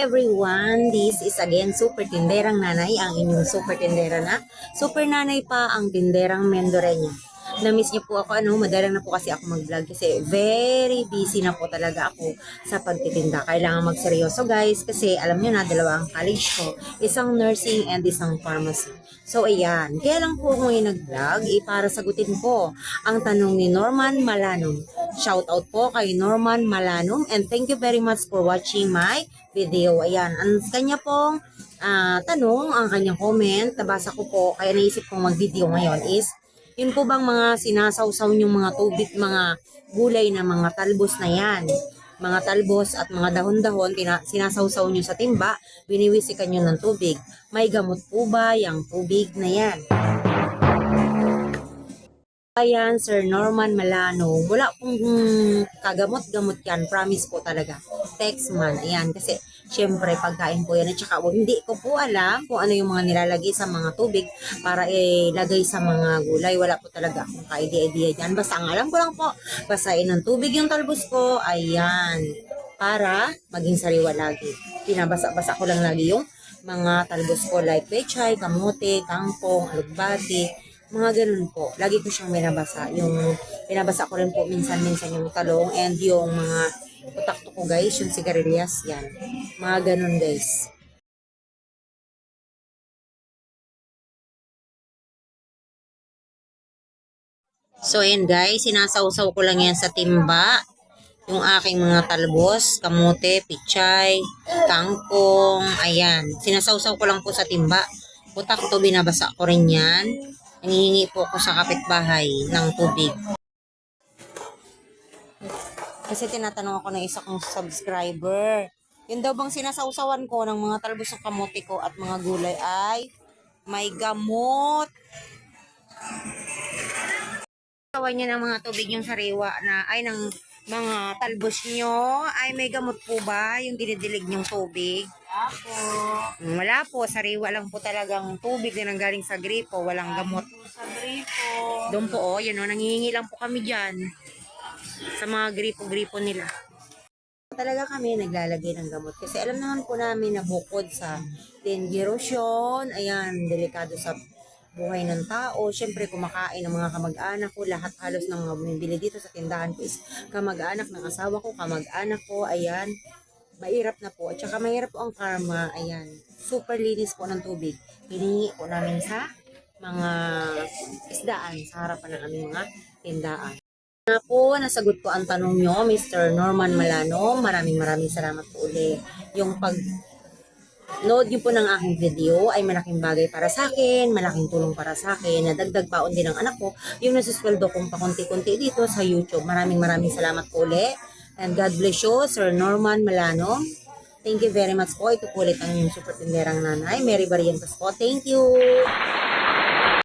everyone! This is again Super Tinderang Nanay, ang inyong Super Tindera na. Super Nanay pa ang Tinderang Mendorenya. Na-miss niyo po ako, ano, madalang na po kasi ako mag-vlog kasi very busy na po talaga ako sa pagtitinda. Kailangan magseryoso guys kasi alam niyo na, dalawa ang college ko. Isang nursing and isang pharmacy. So ayan, kaya lang po ako nag-vlog eh, para sagutin po ang tanong ni Norman Malanong. Shout out po kay Norman Malanong and thank you very much for watching my video. Ayan, ang kanya pong ah, tanong, ang kanyang comment, nabasa ko po, kaya naisip kong mag-video ngayon is, yun po bang mga sinasawsaw yung mga tubig, mga gulay na mga talbos na yan, mga talbos at mga dahon-dahon, sinasawsaw nyo sa timba, biniwisikan nyo ng tubig. May gamot po ba yung tubig na yan? Ayan, Sir Norman Malano. Wala pong mm, kagamot-gamot yan. Promise po talaga. Text man. Ayan, kasi syempre pagkain po yan. At saka well, hindi ko po alam kung ano yung mga nilalagay sa mga tubig para ilagay sa mga gulay. Wala po talaga akong ka-idea-idea dyan. Basta ang alam ko lang po, basain ng tubig yung talbos ko. Ayan. Para maging sariwa lagi. Pinabasa-basa ko lang lagi yung mga talbos ko like pechay, kamote, kangkong, alugbati, mga ganun po. Lagi ko siyang binabasa. Yung binabasa ko rin po minsan-minsan yung talong and yung mga utak ko guys, yung sigarilyas, yan. Mga ganun guys. So ayan guys, sinasawsaw ko lang yan sa timba. Yung aking mga talbos, kamote, pichay, kangkong, ayan. Sinasawsaw ko lang po sa timba. Utak to, binabasa ko rin yan. Nangihingi po ako sa kapitbahay ng tubig. Kasi tinatanong ako ng isa kong subscriber. Yun daw bang sinasawsawan ko ng mga talbos ng kamote ko at mga gulay ay may gamot. Sawan niya ng mga tubig yung sariwa na ay ng mga talbos nyo ay may gamot po ba yung dinidilig nyong tubig? Apo. Mm, Wala po, sariwa lang po talagang tubig na nanggaling sa gripo, walang gamot. Sa gripo. Doon po, oh, yun, oh, nangihingi lang po kami dyan sa mga gripo-gripo nila. Talaga kami naglalagay ng gamot kasi alam naman po namin na bukod sa dengerosyon, ayan, delikado sa buhay ng tao. Siyempre, kumakain ng mga kamag-anak ko. Lahat halos ng mga bumibili dito sa tindahan ko is kamag-anak ng asawa ko, kamag-anak ko, ayan. Mahirap na po. At saka mahirap po ang karma, ayan. Super linis po ng tubig. Hiningi po namin sa mga isdaan sa harapan ng aming mga tindahan. Na po, nasagot ko ang tanong nyo, Mr. Norman Malano. Maraming maraming salamat po ulit. Yung pag Nood niyo po ng aking video ay malaking bagay para sa akin, malaking tulong para sa akin, nadagdag paon din ng anak ko, yung nasusweldo kong pakunti-kunti dito sa YouTube. Maraming maraming salamat po ulit. And God bless you, Sir Norman Malano. Thank you very much po. Ito po ulit ang inyong super tinderang nanay. Mary Barrientos po. Thank you.